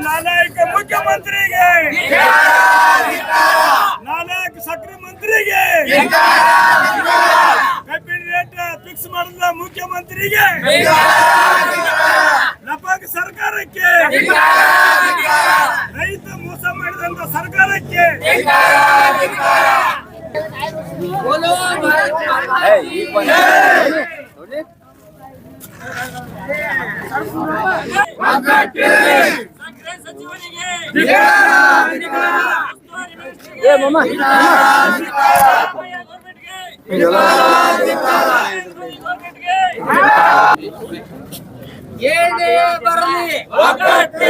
ನಾಲಾಯಕ ಮುಖ್ಯಮಂತ್ರಿಗೆ ನಾಲಾಯಕ ಸಕ್ರೆ ಮಂತ್ರಿಗೆ ಕಬ್ಬಿನ ರೇಟ್ ಫಿಕ್ಸ್ ಮಾಡಿದ ಮುಖ್ಯಮಂತ್ರಿಗೆ ಲಪಾಕ್ ಸರ್ಕಾರಕ್ಕೆ ರೈತ ಮೋಸ ಮಾಡಿದಂತ ಸರ್ಕಾರಕ್ಕೆ ಸಕ್ಕರೆ ಏನೇ ಬರಲಿ ಏನೇ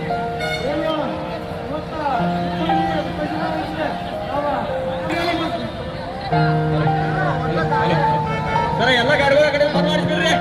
ಎಲ್ಲ ಗಾಡಿಗಳ ಕಡೆ ಮಾಡಿಸ್ಬಿಡ್ರಿ.